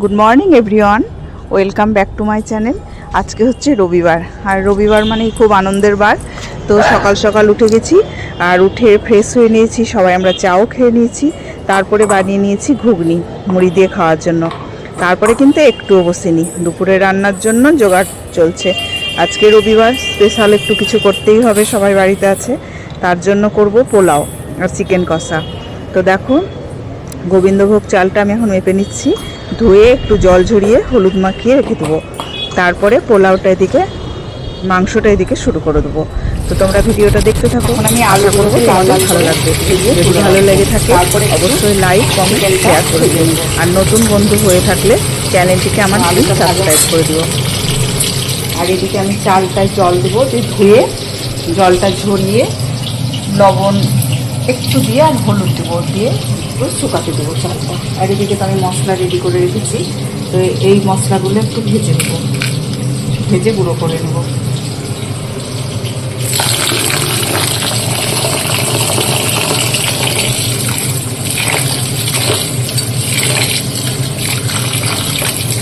Good morning everyone welcome back to my channel আজকে হচ্ছে রবিবার, আর রবিবার মানে খুব আনন্দের বার। তো সকাল সকাল উঠে গেছি, আর উঠে ফ্রেশ হয়ে নিয়েছি, সবাই আমরা চাও খেয়ে নিয়েছি। তারপরে বানিয়ে নিয়েছি ঘুগনি, মুড়ি দিয়ে খাওয়ার জন্য। তারপরে কিন্তু একটুও বসিনি, দুপুরে রান্নার জন্য জোগাড় চলছে। আজকে রবিবার স্পেশাল একটু কিছু করতেই হবে, সবাই বাড়িতে আছে। তার জন্য করব পোলাও আর চিকেন কষা। তো দেখো গোবিন্দভোগ চালটা আমি এখন মেপে নিচ্ছি। ধুয়ে একটু জল ঝরিয়ে হলুদ মাখিয়ে রেখে দেবো। তারপরে পোলাওটা এদিকে মাংসটা এদিকে শুরু করে দেবো। তো তোমরা ভিডিওটা দেখতে থাকো। এখন আমি আলু করব তাহলে ভালো লাগবে। যদি ভালো লেগে থাকে অবশ্যই লাইক কমেন্ট শেয়ার করে দিও। আর নতুন বন্ধু হয়ে থাকলে চ্যানেলটিকে আমার সাবস্ক্রাইব করে দিও। আর এদিকে আমি চালটায় জল দেবো। দিয়ে ধুয়ে জলটা ঝরিয়ে লবণ একটু দিয়ে আর হলুদ দেবো, দিয়ে শুকাতে দেবো চালটা আর এদিকে তো আমি মশলা রেডি করে রেখেছি, তো এই মশলাগুলো একটু ভেজে নেব। ভেজে গুঁড়ো করে নেব।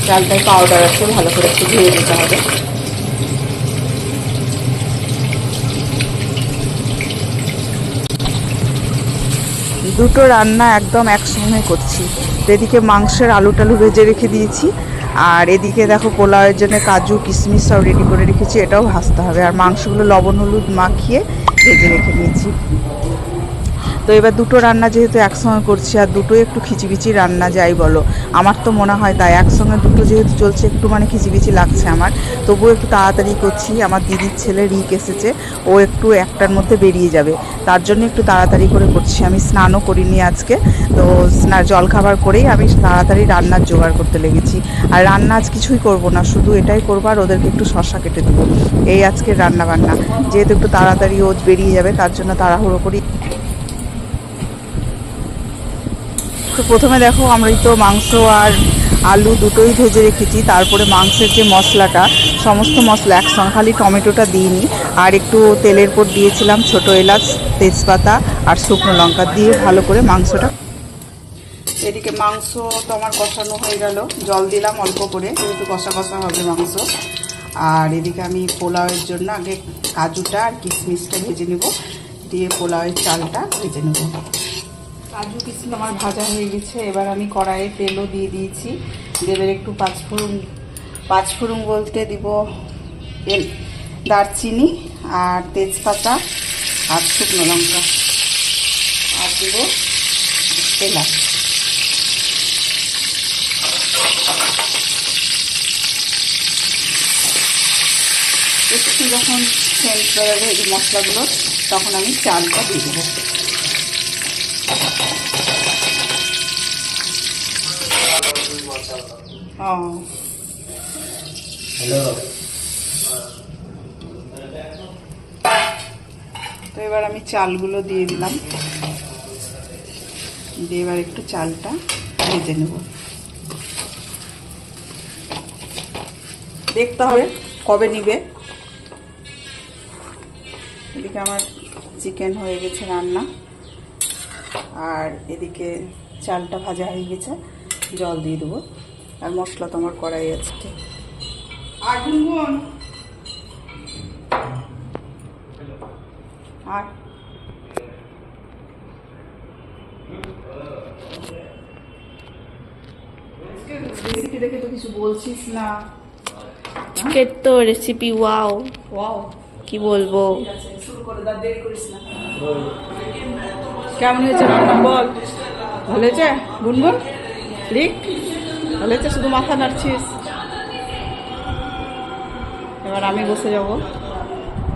চালটায় পাউডার আছে, ভালো করে একটু ধুয়ে দিতে হবে। দুটো রান্না একদম একসঙ্গে করছি। এদিকে মাংসের আলু টালু ভেজে রেখে দিয়েছি, আর এদিকে দেখো পোলাওয়ের জন্য কাজু, কিশমিশ সব রেডি করে রেখেছি, এটাও ভাজতে হবে। আর মাংসগুলো লবণ, হলুদ মাখিয়ে ভেজে রেখে দিয়েছি। তো এবার দুটো রান্না যেহেতু একসঙ্গে করছি, আর দুটোই একটু খিচিবিচি রান্না, যাই বলো। আমার তো মনে হয় তাই, একসঙ্গে দুটো যেহেতু চলছে একটু মানে খিচিবিচি লাগছে আমার। তবুও একটু তাড়াতাড়ি করছি। আমার দিদির ছেলে রিক এসেছে। ও একটু একটার মধ্যে বেরিয়ে যাবে। তার জন্য একটু তাড়াতাড়ি করে করছি। আমি স্নানও করিনি আজকে। তো স্নান জল খাবার করেই আমি তাড়াতাড়ি রান্নার জোগাড় করতে লেগেছি। আর রান্না আজ কিছুই করব না। শুধু এটাই করব আর ওদেরকে একটু শশা কেটে দেবো। এই আজকের রান্না বান্না যেহেতু একটু তাড়াতাড়ি ও বেরিয়ে যাবে, তার জন্য তাড়াহুড়ো করি। প্রথমে দেখো আমরা তো মাংস আর আলু দুটোই ভেজে রেখেছি, তারপরে মাংসের যে মশলাটা, সমস্ত মশলা একসঙ্গে, খালি টমেটোটা দিইনি। আর একটু তেলের পর দিয়েছিলাম ছোট এলাচ, তেজপাতা আর শুকনো লঙ্কা, দিয়ে ভালো করে মাংসটা এদিকে মাংস তো আমার কষানো হয়ে গেল। জল দিলাম অল্প করে, যেহেতু কষা কষা হবে মাংস। আর এদিকে আমি পোলাওয়ের জন্য আগে কাজুটা আর কিশমিশটা ভেজে নেব, দিয়ে পোলাওয়ের চালটা ভেজে নেব। কাজু কিশমিশ আমার ভাজা হয়ে গেছে, এবার আমি কড়াইয়ে তেলও দিয়ে দিয়েছি। দেবের একটু পাঁচফোড়ন পাঁচফোড়ন বলতে দিব এল দারচিনি আর তেজপাতা আর শুকনো লঙ্কা। আর দেব এলাচ। একটু যখন সেন্ট বেরোবে এই মশলাগুলো, তখন আমি চালটা দিয়ে দেবো। তো এবার আমি চালগুলো দিয়ে দিলাম। দিয়ে এবার একটু চালটা ভেজে নেব। দেখতে হবে কবে নিবে। এদিকে আমার চিকেন হয়ে গেছে রান্না। আর এদিকে চালটা ভাজা হয়ে গেছে জল দিয়ে দেবো। আর মশলা তো আমার কড়াই আছে। আর আর? রেসিপি দেখে তো কিছু বলছিস না। তো রেসিপি ওয়াও ওয়াও কি বলব? শুরু করে দেরি করিস না। কেমন হয়েছে রান্না? বল। ভালো হয়েছে? গুনগুন রিক ভালো হয়েছে? শুধু মাথা নাড়ছিস? এবার আমি বসে যাব।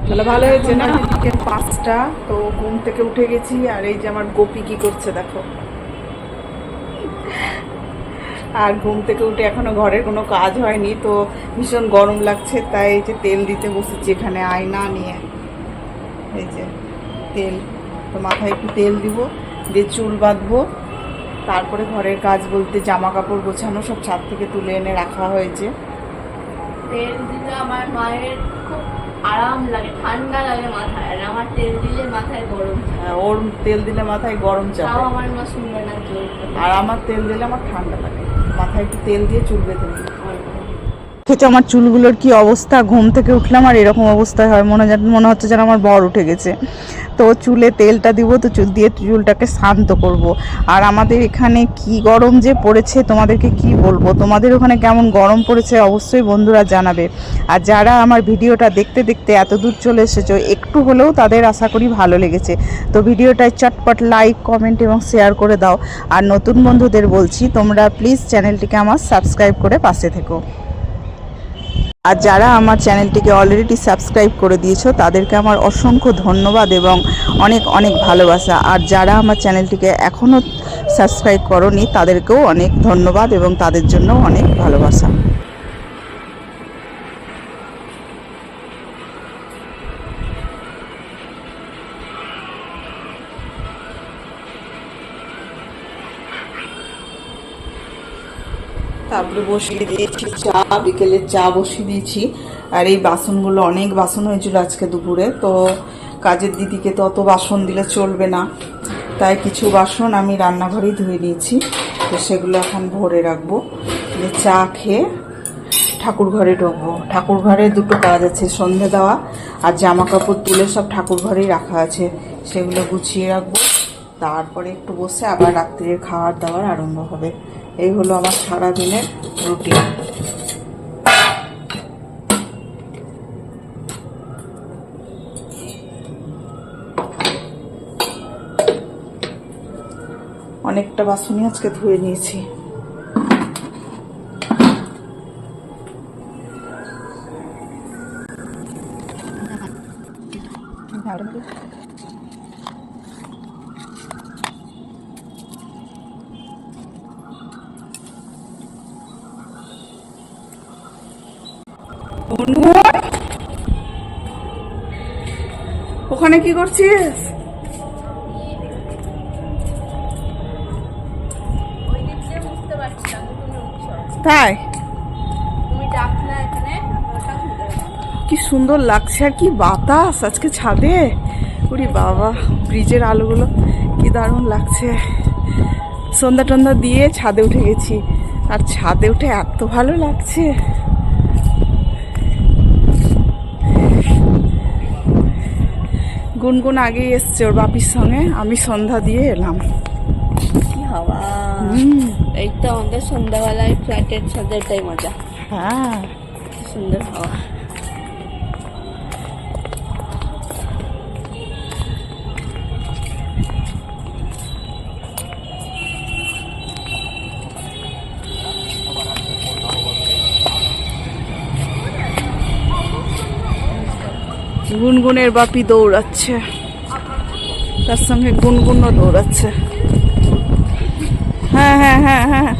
তাহলে ভালো হয়েছে না? বিকেল পাঁচটা, তো ঘুম থেকে উঠে গেছি, আর এই যে আমার গোপি কি করছে, দেখো। আর ঘুম থেকে উঠে এখনও ঘরের কোনো কাজ হয়নি, তো ভীষণ গরম লাগছে, তাই যে তেল দিতে বসেছি, এখানে আয়না নিয়ে। এই যে তেল। তো মাথায় একটু তেল দিব দিয়ে চুল বাঁধবো। তারপরে ঘরের কাজ বলতে জামা কাপড় গোছানো সব ছাদ থেকে তুলে এনে রাখা হয়েছে। তেল দিলে আমার মায়ের খুব আরাম লাগে ঠান্ডা লাগে মাথায় আর আমার তেল দিলে মাথায় গরম হ্যাঁ, ওর তেল দিলে মাথায় গরম তাও আমার মা শুনবে না আর আমার তেল দিলে আমার ঠান্ডা লাগে। মাথায় একটু তেল দিয়ে চুল বেঁধে নিই। দেখেছ আমার চুলগুলোর কি অবস্থা? ঘুম থেকে উঠলাম আর এরকম অবস্থায় হয়। মনে মনে হচ্ছে যেন আমার বর উঠে গেছে। তো চুলে তেলটা দিব, তো চুল দিয়ে চুলটাকে শান্ত করব। আর আমাদের এখানে কি গরম যে পড়েছে, তোমাদেরকে কি বলব? তোমাদের ওখানে কেমন গরম পড়েছে অবশ্যই বন্ধুরা জানাবে। আর যারা আমার ভিডিওটা দেখতে দেখতে এত দূর চলে এসেছ, একটু হলেও তাদের আশা করি ভালো লেগেছে। তো ভিডিওটায় চটপট লাইক কমেন্ট এবং শেয়ার করে দাও। আর নতুন বন্ধুদের বলছি, তোমরা প্লিজ চ্যানেলটিকে আমার সাবস্ক্রাইব করে পাশে থেকো। আর যারা আমার চ্যানেলটিকে অলরেডি সাবস্ক্রাইব করে দিয়েছ, তাদেরকে আমার অসংখ্য ধন্যবাদ এবং অনেক অনেক ভালোবাসা। আর যারা আমার চ্যানেলটিকে এখনও সাবস্ক্রাইব করনি, তাদেরকেও অনেক ধন্যবাদ এবং তাদের জন্য অনেক ভালোবাসা। তারপরে বসিয়ে দিয়েছি, চা বিকেলের চা বসিয়ে দিয়েছি আর এই বাসনগুলো, অনেক বাসন হয়েছিল আজকে দুপুরে, তো কাজের দিদিকে তো অত বাসন দিলে চলবে না। তাই কিছু বাসন আমি রান্নাঘরেই ধুয়ে নিয়েছি, তো সেগুলো এখন ভরে রাখব। দিয়ে চা খেয়ে ঠাকুর ঘরে ঢুকবো। ঠাকুর ঘরে দুটো কাজ আছে, সন্ধে দেওয়া আর জামা কাপড় তুলে সব ঠাকুর ঘরেই রাখা আছে। সেগুলো গুছিয়ে রাখব। তারপরে একটু বসে আবার রাত্রির খাওয়ার দাওয়ার আরম্ভ হবে। এই হলো আমার সারাদিনের রুটিন। অনেকটা বাসনই আজকে ধুয়ে নিয়েছি। ওখানে কি করছিস? তাই? কি সুন্দর লাগছে আর কি বাতাস আজকে ছাদে। উরি বাবা, ব্রিজের আলোগুলো কি দারুণ লাগছে। সন্ধ্যা টন্ধা দিয়ে ছাদে উঠে গেছি। আর ছাদে উঠে এত ভালো লাগছে। গুনগুন আগেই এসছে ওর বাপির সঙ্গে। আমি সন্ধ্যা দিয়ে এলাম। কি হাওয়া। এই তো আমাদের সন্ধ্যাবেলায় ফ্ল্যাটের সাথে এটাই মজা। হ্যাঁ। সুন্দর হাওয়া। গুনগুনের বাপি দৌড়াচ্ছে। তার সঙ্গে গুনগুনও দৌড়াচ্ছে। হ্যাঁ হ্যাঁ হ্যাঁ হ্যাঁ।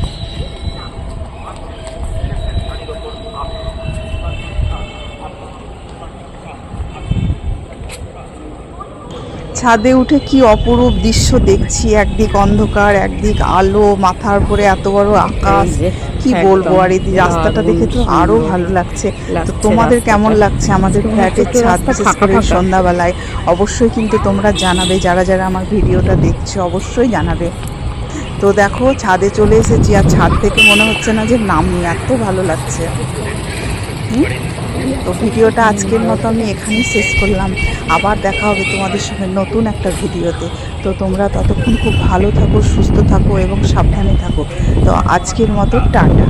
ছাদে উঠে কি অপরূপ দৃশ্য দেখছি। একদিক অন্ধকার একদিক আলো মাথার উপরে এত বড় আকাশ। কি বলব? আর এই রাস্তাটা দেখে তো আরও ভালো লাগছে। তো তোমাদের কেমন লাগছে আমাদের ফ্ল্যাটের ছাদ বিশেষ করে সন্ধ্যাবেলায়? অবশ্যই কিন্তু তোমরা জানাবে যারা যারা আমার ভিডিওটা দেখছ অবশ্যই জানাবে। তো দেখো ছাদে চলে এসেছি আর ছাদ থেকে মনে হচ্ছে না যে নামি এত ভালো লাগছে। হুম? তো ভিডিওটা আজকের মতো আমি এখানেই শেষ করলাম। আবার দেখা হবে তোমাদের সঙ্গে নতুন একটা ভিডিওতে। তো তোমরা ততক্ষণ খুব ভালো থাকো, সুস্থ থাকো এবং সাবধানে থাকো। তো আজকের মতো টাটা।